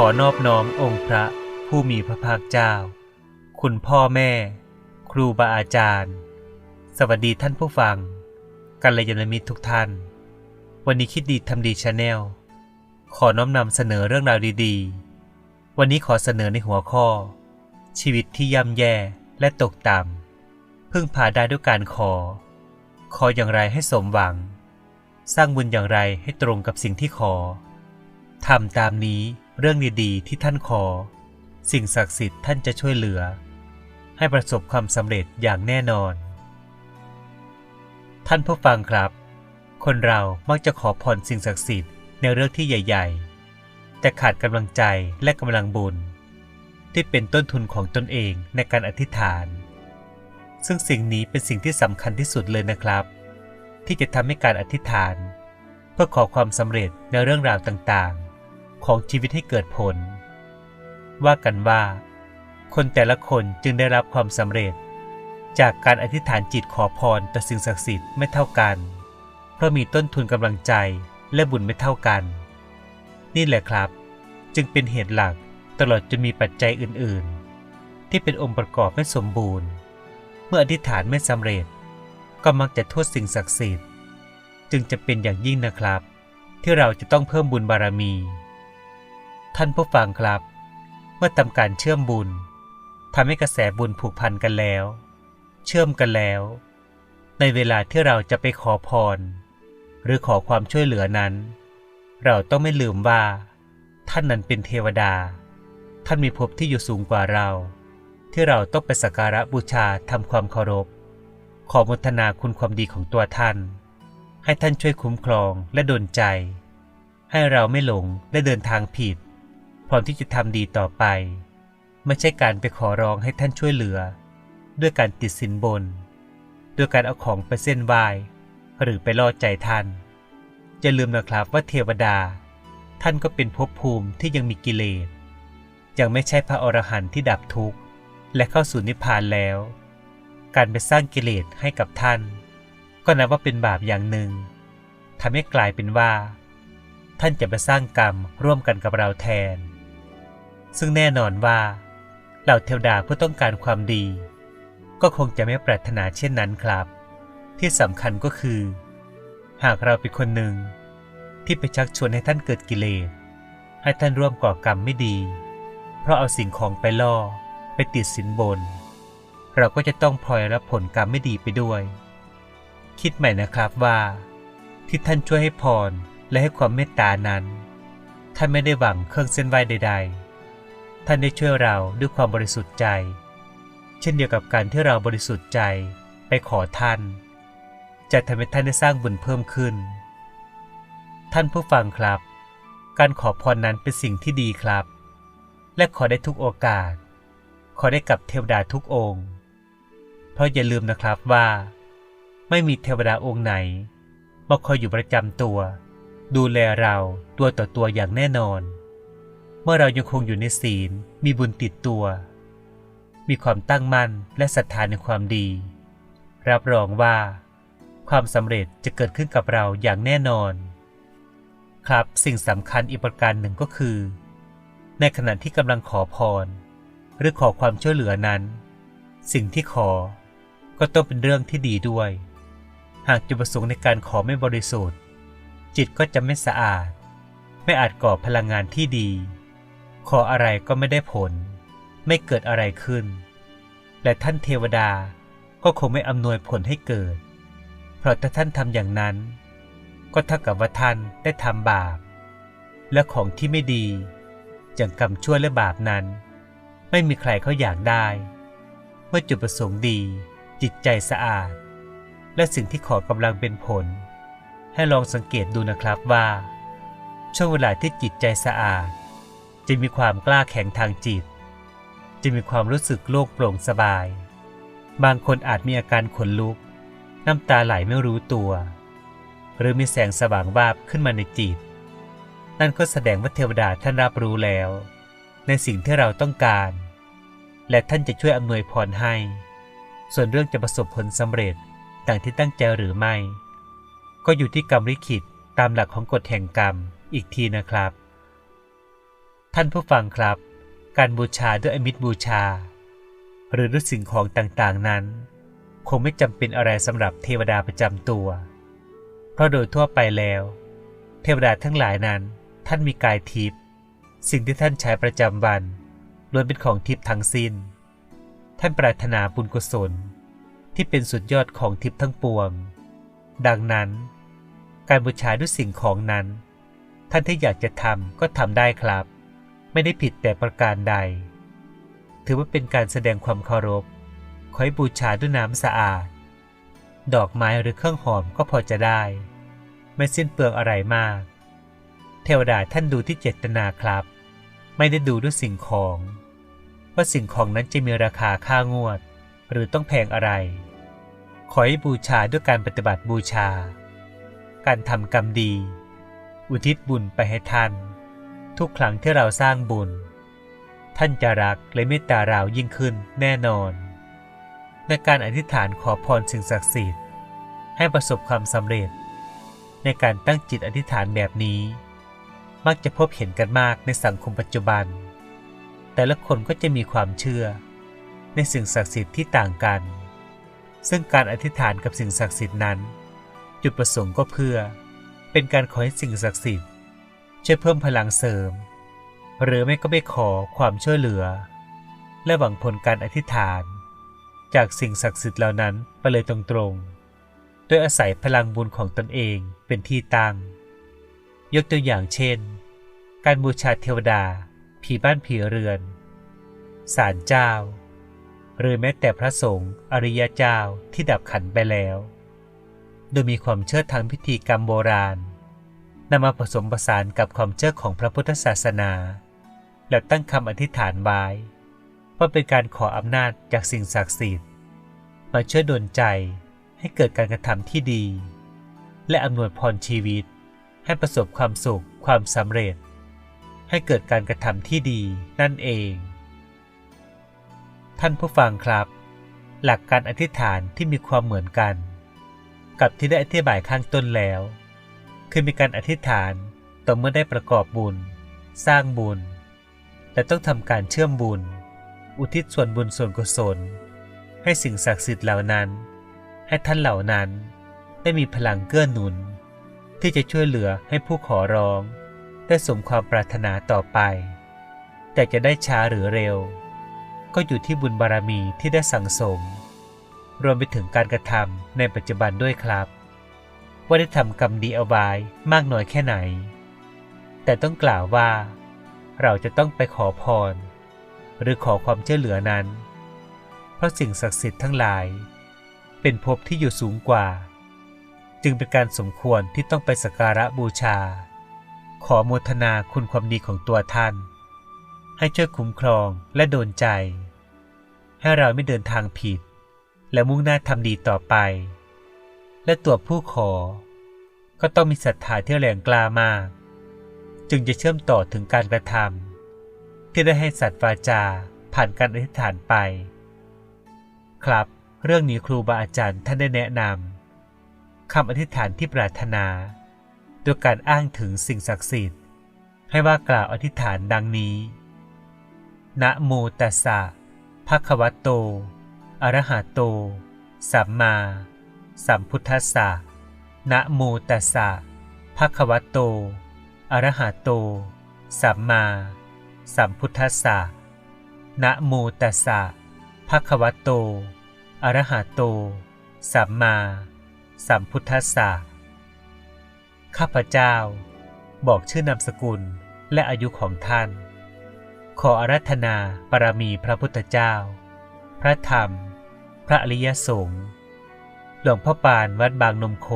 ขอนอบน้อมองค์พระผู้มีพระภาคเจ้า คุณพ่อแม่ ครูบาอาจารย์ สวัสดีท่านผู้ฟังกัลยาณมิตรทุกท่าน วันนี้คิดดีทำดีชาแนลขอน้อมนำเสนอเรื่องราวดีๆ วันนี้ขอเสนอในหัวข้อ ชีวิตที่ย่ำแย่และตกต่ำพึ่งพาได้ด้วยการขอ ขออย่างไรให้สมหวัง สร้างบุญอย่างไรให้ตรงกับสิ่งที่ขอทำตามนี้ เรื่องดีๆ ที่ท่านขอ สิ่งศักดิ์สิทธิ์ท่านจะช่วยเหลือ ให้ประสบความสำเร็จอย่างแน่นอน ท่านผู้ฟังครับ คนเรามักจะขอพรสิ่งศักดิ์สิทธิ์ในเรื่องที่ใหญ่ ๆ แต่ขาดกำลังใจและกำลังบุญ ที่เป็นต้นทุนของตนเองในการอธิษฐาน ซึ่งสิ่งนี้เป็นสิ่งที่สำคัญที่สุดเลยนะครับ ที่จะทำให้การอธิษฐาน เพื่อขอความสำเร็จในเรื่องราวต่างๆ ของชีวิตให้เกิดผล ว่ากันว่า คนแต่ละคนจึงได้รับความสำเร็จ จากการอธิษฐานจิตขอพรต่อสิ่งศักดิ์สิทธิ์ไม่เท่ากัน เพราะมีต้นทุนกำลังใจและบุญไม่เท่ากัน นี่แหละครับ จึงเป็นเหตุหลักตลอดจนมีปัจจัยอื่นๆ ที่เป็นองค์ประกอบไม่สมบูรณ์ เมื่ออธิษฐานไม่สำเร็จ ก็มักจะโทษสิ่งศักดิ์สิทธิ์ จึงจะเป็นอย่างยิ่งนะครับ ที่เราจะต้องเพิ่มบุญบารมี ท่านผู้ฟังครับ เมื่อทำการเชื่อมบุญทำให้กระแสบุญผูกพันกันแล้ว เชื่อมกันแล้ว ในเวลาที่เราจะไปขอพร หรือขอความช่วยเหลือนั้น เราต้องไม่ลืมว่า ท่านนั้นเป็นเทวดา ท่านมีภพที่อยู่สูงกว่าเรา ที่เราต้องไปสักการะบูชาทำความเคารพ ขอมทนาคุณความดีของตัวท่าน ให้ท่านช่วยคุ้มครองและดลใจ ให้เราไม่หลงและเดินทางผิด พร้อมที่จะทำดีต่อไป ไม่ใช่การไปขอร้องให้ท่านช่วยเหลือ ด้วยการติดสินบน ด้วยการเอาของไปเส้นไหวหรือไปล่อใจท่านอย่าลืมนะครับว่าเทวดา ท่านก็เป็นภพภูมิที่ยังมีกิเลสยังไม่ใช่พระอรหันต์ที่ดับทุกข์ และเข้าสู่นิพพานแล้ว การไปสร้างกิเลสให้กับท่าน ก็นับว่าเป็นบาปอย่างหนึ่งทำให้กลายเป็นว่า ท่านจะไปสร้างกรรมร่วมกันกับเราแทน ซึ่งแน่นอนว่าเหล่าเทวดาผู้ต้องการความดี ก็คงจะไม่ปรารถนาเช่นนั้นครับ ที่สำคัญก็คือ หากเราเป็นคนหนึ่ง ที่ไปชักชวนให้ท่านเกิดกิเลสให้ท่านร่วมก่อกรรมไม่ดี เพราะเอาสิ่งของไปล่อไปติดสินบน เราก็จะต้องพลอยรับผลกรรมไม่ดีไปด้วย คิดใหม่นะครับว่า ที่ท่านช่วยให้พรและให้ความเมตตานั้น ท่านไม่ได้หวังเครื่องเส้นไหวใด ๆ ท่านได้ช่วยเราด้วยความบริสุทธิ์ใจ เช่นเดียวกับการที่เราบริสุทธิ์ใจไปขอท่าน จะทำให้ท่านได้สร้างบุญเพิ่มขึ้น ท่านผู้ฟังครับ การขอพรนั้นเป็นสิ่งที่ดีครับ และขอได้ทุกโอกาส ขอได้กับเทวดาทุกองค์ เพราะอย่าลืมนะครับว่า ไม่มีเทวดาองค์ไหนมาคอยอยู่ประจำตัว ดูแลเราตัวต่อตัวอย่างแน่นอน เมื่อเรายังคงอยู่ในศีล มีบุญติดตัว มีความตั้งมั่นและศรัทธาในความดี รับรองว่า ความสำเร็จจะเกิดขึ้นกับเราอย่างแน่นอน ครับสิ่งสำคัญอีกประการหนึ่งก็คือ ในขณะที่กำลังขอพร หรือขอความช่วยเหลือนั้น สิ่งที่ขอก็ต้องเป็นเรื่องที่ดีด้วย หากจุดประสงค์ในการขอไม่บริสุทธิ์ จิตก็จะไม่สะอาด ไม่อาจก่อพลังงานที่ดี ขออะไรก็ไม่ได้ผล ไม่เกิดอะไรขึ้น และท่านเทวดาก็คงไม่อำนวยผลให้เกิด เพราะถ้าท่านทำอย่างนั้น ก็เท่ากับว่าท่านได้ทำบาป และของที่ไม่ดีอย่างกรรมชั่วและบาปนั้น ไม่มีใครเขาอยากได้ เมื่อจุดประสงค์ดี จิตใจสะอาด และสิ่งที่ขอกำลังเป็นผล ให้ลองสังเกตดูนะครับว่า ช่วงเวลาที่จิตใจสะอาด จะมีความกล้าแข็งทางจิต จะมีความรู้สึกโล่งโปร่งสบาย บางคนอาจมีอาการขนลุก น้ำตาไหลไม่รู้ตัว หรือมีแสงสว่างวาบขึ้นมาในจิต นั่นก็แสดงว่าเทวดาท่านรับรู้แล้ว ในสิ่งที่เราต้องการ และท่านจะช่วยอำนวยพรให้ ส่วนเรื่องจะประสบผลสำเร็จดังที่ตั้งใจหรือไม่ ก็อยู่ที่กรรมลิขิตตามหลักของกฎแห่งกรรมอีกทีนะครับ ท่านผู้ฟังครับ การบูชาด้วยอมิตรบูชา หรือด้วยสิ่งของต่างๆนั้น คงไม่จำเป็นอะไรสำหรับเทวดาประจำตัว เพราะโดยทั่วไปแล้ว เทวดาทั้งหลายนั้น ท่านมีกายทิพย์สิ่งที่ท่านใช้ประจำวันล้วนเป็นของทิพย์ทั้งสิ้น ท่านปรารถนาบุญกุศล ที่เป็นสุดยอดของทิพย์ทั้งปวง ดังนั้น การบูชาด้วยสิ่งของนั้น ท่านที่อยากจะทำก็ทำได้ครับ ไม่ได้ผิดแต่ประการใด ถือว่าเป็นการแสดงความเคารพขอให้บูชาด้วยน้ำสะอาด ดอกไม้หรือเครื่องหอมก็พอจะได้ ไม่สิ้นเปลืองอะไรมาก เทวดาท่านดูที่เจตนาครับ ไม่ได้ดูด้วยสิ่งของ ว่าสิ่งของนั้นจะมีราคาค่างวด หรือต้องแพงอะไร ขอให้บูชาด้วยการปฏิบัติบูชา การทำกรรมดี อุทิศบุญไปให้ท่าน ทุกครั้งที่เราสร้างบุญ ท่านจะรักและเมตตาเรายิ่งขึ้นแน่นอน ในการอธิษฐานขอพรสิ่งศักดิ์สิทธิ์ ให้ประสบความสำเร็จ ในการตั้งจิตอธิษฐานแบบนี้ มักจะพบเห็นกันมากในสังคมปัจจุบัน แต่ละคนก็จะมีความเชื่อ ในสิ่งศักดิ์สิทธิ์ที่ต่างกัน ซึ่งการอธิษฐานกับสิ่งศักดิ์สิทธิ์นั้น จุดประสงค์ก็เพื่อ เป็นการขอให้สิ่งศักดิ์สิทธิ์ ช่วยเพิ่มพลังเสริม หรือไม่ก็ไปขอความช่วยเหลือ และหวังผลการอธิษฐาน จากสิ่งศักดิ์สิทธิ์เหล่านั้นไปเลยตรงๆ โดยอาศัยพลังบุญของตนเองเป็นที่ตั้ง ยกตัวอย่างเช่น การบูชาเทวดา ผีบ้านผีเรือนศาลเจ้า หรือแม้แต่พระสงฆ์อริยเจ้าที่ดับขันไปแล้ว โดยมีความเชื่อทางพิธีกรรมโบราณ นำมาผสมผสานกับความเชื่อของพระพุทธศาสนา แล้วตั้งคำอธิษฐานไว้ว่าเป็นการขออำนาจจากสิ่งศักดิ์สิทธิ์มาช่วยดลใจให้เกิดการกระทำที่ดี และอำนวยพรชีวิต ให้ประสบความสุขความสำเร็จ ให้เกิดการกระทำที่ดีนั่นเอง ท่านผู้ฟังครับ หลักการอธิษฐานที่มีความเหมือนกัน กับที่ได้อธิบายข้างต้นแล้ว คือมีการอธิษฐานต่อเมื่อได้ประกอบบุญ สร้างบุญ และต้องทำการเชื่อมบุญ อุทิศส่วนบุญส่วนกุศล ให้สิ่งศักดิ์สิทธิ์เหล่านั้น ให้ท่านเหล่านั้นได้มีพลังเกื้อหนุน ที่จะช่วยเหลือให้ผู้ขอร้อง ได้สมความปรารถนาต่อไป แต่จะได้ช้าหรือเร็ว ก็อยู่ที่บุญบารมีที่ได้สั่งสม รวมไปถึงการกระทำในปัจจุบันด้วยครับ ว่าได้ทำกรรมดีเอาไว้มากน้อยแค่ไหน แต่ต้องกล่าวว่า เราจะต้องไปขอพร หรือขอความช่วยเหลือนั้น เพราะสิ่งศักดิ์สิทธิ์ทั้งหลาย เป็นภพที่อยู่สูงกว่า จึงเป็นการสมควรที่ต้องไปสักการะบูชา ขอโมทนาคุณความดีของตัวท่าน ให้ช่วยคุ้มครองและโดนใจ ให้เราไม่เดินทางผิด และมุ่งหน้าทำดีต่อไป และตัวผู้ขอ ก็ต้องมีศรัทธาที่แรงกล้ามาก จึงจะเชื่อมต่อถึงการกระทำที่ได้ให้สัตว์วาจาผ่านการอธิษฐานไป ครับ เรื่องนี้ครูบาอาจารย์ท่านได้แนะนำคำอธิษฐานที่ปรารถนา โดยการอ้างถึงสิ่งศักดิ์สิทธิ์ ให้ว่ากล่าวอธิษฐานดังนี้ นะโมตัสสะภะคะวะโต อรหะโต สัมมา สัมพุทธัสสะนะโมตัสสะภะคะวะโต อะระหะโต สัมมา สัมพุทธัสสะนะโมตัสสะภะคะวะโต อะระหะโต สัมมา สัมพุทธัสสะ ข้าพเจ้า บอกชื่อนามสกุลและอายุของท่าน ขออารัธนาบารมีพระพุทธเจ้า พระธรรม พระอริยสงฆ์ ลวงพ่อปานวัดบางนมโค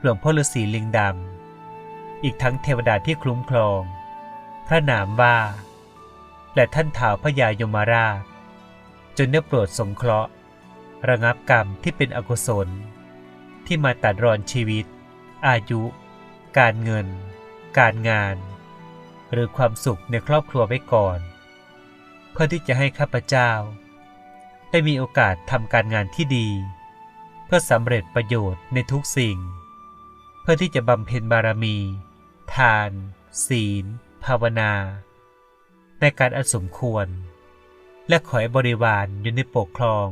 หลวงพ่อฤาษีลิงดำ อีกทั้งเทวดาที่คลุ้มครอง พระนามว่า และท่านท้าวพระยายมราช จนได้โปรดสงเคราะห์ ระงับกรรมที่เป็นอกุศล ที่มาตัดรอนชีวิต อายุ การเงิน การงาน หรือความสุขในครอบครัวไว้ก่อน เพื่อที่จะให้ข้าพเจ้า ได้มีโอกาสทำการงานที่ดี เพื่อสำเร็จประโยชน์ในทุกสิ่ง เพื่อที่จะบำเพ็ญบารมี ทาน ศีล ภาวนา ในการอสมควร และขอให้บริวารอยู่ในปกครอง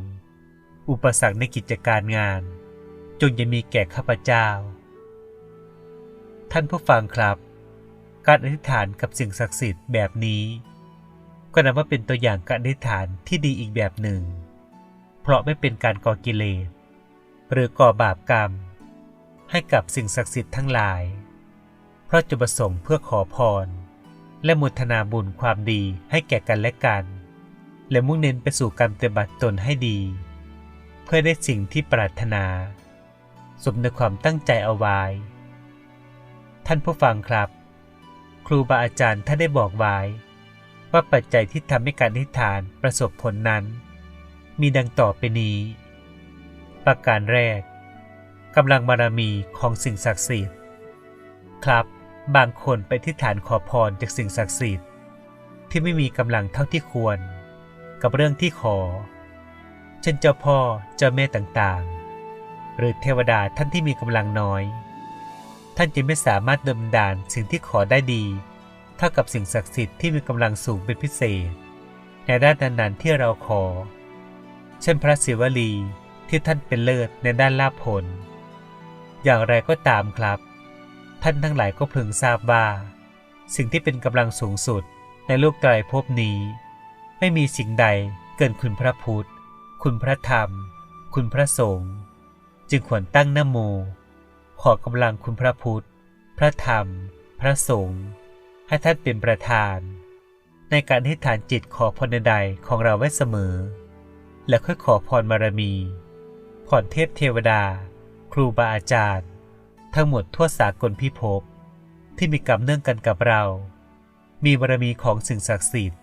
อุปสรรคในกิจการงาน จงอย่ามีแก่ข้าพเจ้า ท่านผู้ฟังครับ การอธิษฐานกับสิ่งศักดิ์สิทธิ์แบบนี้ ก็นับว่าเป็นตัวอย่างการอธิษฐานที่ดีอีกแบบหนึ่ง เพราะไม่เป็นการก่อกิเลส หรือก่อบาปกรรม ให้กับสิ่งศักดิ์สิทธิ์ทั้งหลาย เพราะจุดประสงค์เพื่อขอพร และมุทนาบุญความดีให้แก่กันและกัน และมุ่งเน้นไปสู่การปฏิบัติตนให้ดี เพื่อได้สิ่งที่ปรารถนาสมในความตั้งใจเอาไว้ ท่านผู้ฟังครับ ครูบาอาจารย์ท่านได้บอกไว้ ว่าปัจจัยที่ทำให้การอธิษฐานประสบผลนั้น มีดังต่อไปนี้ ประการแรกกำลังบารมีของสิ่งศักดิ์สิทธิ์ครับ บางคนไปที่ฐานขอพรจากสิ่งศักดิ์สิทธิ์ ที่ไม่มีกำลังเท่าที่ควร กับเรื่องที่ขอ เช่นเจ้าพ่อเจ้าแม่ต่างๆ หรือเทวดาท่านที่มีกำลังน้อย ท่านจะไม่สามารถดำดานสิ่งที่ขอได้ดี เท่ากับสิ่งศักดิ์สิทธิ์ที่มีกำลังสูงเป็นพิเศษ ในด้านนั้นๆที่เราขอ เช่นพระศิวลี ที่ท่านเป็นเลิศในด้านลาภผล อย่างไรก็ตามครับ ท่านทั้งหลายก็พึงทราบว่า สิ่งที่เป็นกำลังสูงสุดในโลกไตรภพนี้ ไม่มีสิ่งใดเกินคุณพระพุทธ คุณพระธรรม คุณพระสงฆ์จึงควรตั้งนโม ขอกำลังคุณพระพุทธ พระธรรม พระสงฆ์ให้ท่านเป็นประธาน ในการให้ฐานจิตขอพรใดๆของเราไว้เสมอ และค่อยขอพรบารมี พรเทพเทวดา ครูบาอาจารย์ ทั้งหมดทั่วสากลพิภพที่มีกรรมเนื่องกันกับเรา มีบารมีของสิ่งศักดิ์สิทธิ์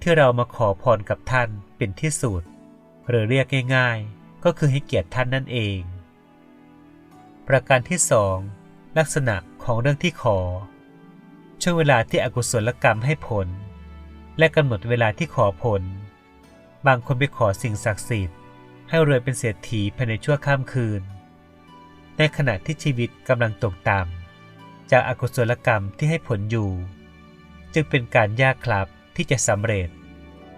ที่เรามาขอพรกับท่านเป็นที่สุดหรือเรียกง่ายๆ ก็คือให้เกียรติท่านนั่นเอง ประการที่สองลักษณะของเรื่องที่ขอ ช่วงเวลาที่อกุศลกรรมให้ผล และกำหนดเวลาที่ขอผล บางคนไปขอสิ่งศักดิ์สิทธิ์ ให้รวยเป็นเศรษฐีภายในชั่วข้ามคืน ในขณะที่ชีวิตกำลังตกต่ำจากอากุศลกรรมที่ให้ผลอยู่ จึงเป็นการยากครับที่จะสำเร็จ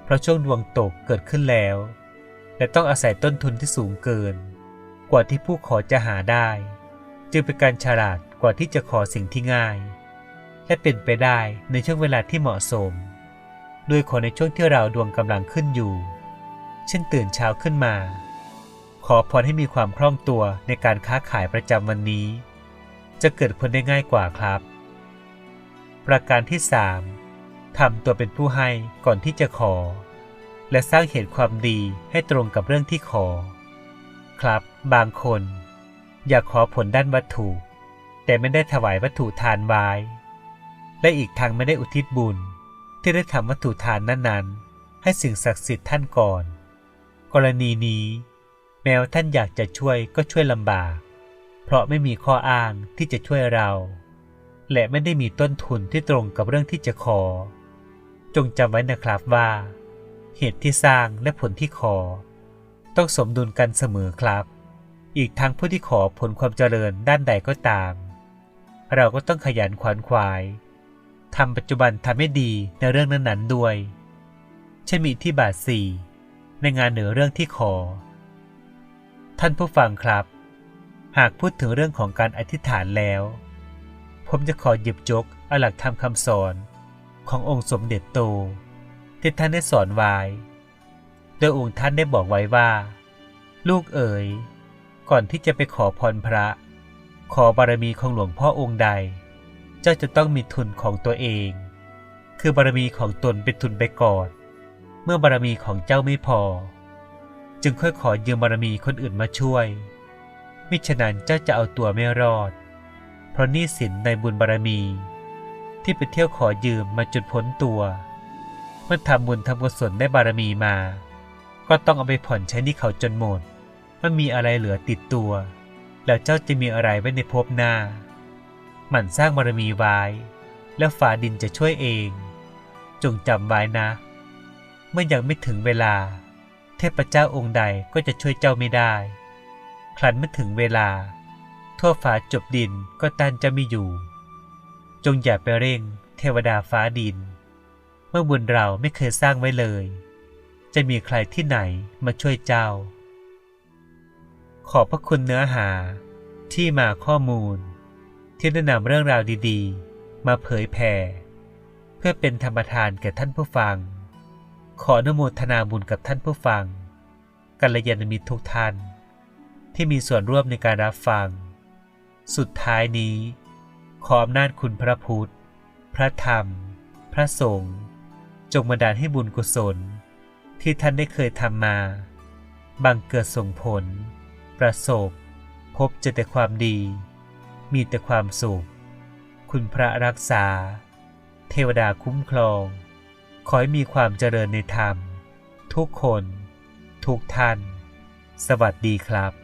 เพราะช่วงดวงตกเกิดขึ้นแล้ว และต้องอาศัยต้นทุนที่สูงเกิน กว่าที่ผู้ขอจะหาได้ จึงเป็นการฉลาดกว่าที่จะขอสิ่งที่ง่าย และเป็นไปได้ในช่วงเวลาที่เหมาะสม โดยขอในช่วงที่เราดวงกำลังขึ้นอยู่ ช่นตื่นเช้าขึ้นมา ขอพรให้มีความคล่องตัวในการค้าขายประจำวันนี้ จะเกิดผลได้ง่ายกว่าครับ ประการที่ 3. ทำตัวเป็นผู้ให้ก่อนที่จะขอ และสร้างเหตุความดีให้ตรงกับเรื่องที่ขอ ครับ บางคน อยากขอผลด้านวัตถุ แต่ไม่ได้ถวายวัตถุทานไว้และอีกทางไม่ได้อุทิศบุญที่ได้ทำวัตถุทานนั้นๆ ให้สิ่งศักดิ์สิทธิ์ท่านก่อน กรณีนี้แม้ว่าท่านอยากจะช่วยก็ช่วยลำบาก เพราะไม่มีข้ออ้างที่จะช่วยเรา และไม่ได้มีต้นทุนที่ตรงกับเรื่องที่จะขอ จงจำไว้นะครับว่า เหตุที่สร้างและผลที่ขอ ต้องสมดุลกันเสมอครับ อีกทั้งผู้ที่ขอผลความเจริญด้านใดก็ตาม เราก็ต้องขยันขวนขวายทำปัจจุบันทำให้ดีในเรื่องนั้นๆด้วยเช่นมีที่บาทสี่ ในงานเหนือเรื่องที่ขอ ท่านผู้ฟังครับ หากพูดถึงเรื่องของการอธิษฐานแล้ว ผมจะขอหยิบยกเอาหลักธรรมคำสอนขององค์สมเด็จโตที่ท่านได้สอนไว้โดยองค์ท่านได้บอกไว้ว่า ลูกเอ๋ย ก่อนที่จะไปขอพรพระ ขอบารมีของหลวงพ่อองค์ใด เจ้าจะต้องมีทุนของตัวเอง คือบารมีของตนเป็นทุนไปก่อน เมื่อบารมีของเจ้าไม่พอ จึงค่อยขอยืมบารมีคนอื่นมาช่วย มิฉะนั้นเจ้าจะเอาตัวไม่รอด เพราะนี้สินในบุญบารมี ที่ไปเที่ยวขอยืมมาจนพ้นตัว เมื่อทำบุญทำกุศลได้บารมีมา ก็ต้องเอาไปผ่อนใช้นี้เขาจนหมดไม่มีอะไรเหลือติดตัว แล้วเจ้าจะมีอะไรไว้ในภพหน้า หมั่นสร้างบารมีไว้ แล้วฝาดินจะช่วยเอง จงจำไว้นะ เมื่อยังไม่ถึงเวลา เทพเจ้าองค์ใดก็จะช่วยเจ้าไม่ได้ ครั้นไม่ถึงเวลา ทั่วฟ้าจบดินก็ต้านจะไม่อยู่ จงอย่าไปเร่ง เทวดาฟ้าดิน เมื่อบุญเราไม่เคยสร้างไว้เลย จะมีใครที่ไหนมาช่วยเจ้า ขอบพระคุณเนื้อหาที่มาข้อมูล ที่แนะนำเรื่องราวดีๆ มาเผยแผ่เพื่อเป็นธรรมทานแก่ท่านผู้ฟัง ขออนุโมทนาบุญกับท่านผู้ฟังกัลยาณมิตรทุกท่าน ที่มีส่วนร่วมในการรับฟัง สุดท้ายนี้ ขออำนาจคุณพระพุทธ พระธรรม พระสงฆ์จงบันดาลให้บุญกุศล ที่ท่านได้เคยทำมา บังเกิดส่งผล ประสบ พบเจอแต่ความดี มีแต่ความสุข คุณพระรักษา เทวดาคุ้มครอง ขอให้มีความเจริญในธรรม ทุกคน ทุกท่าน สวัสดีครับ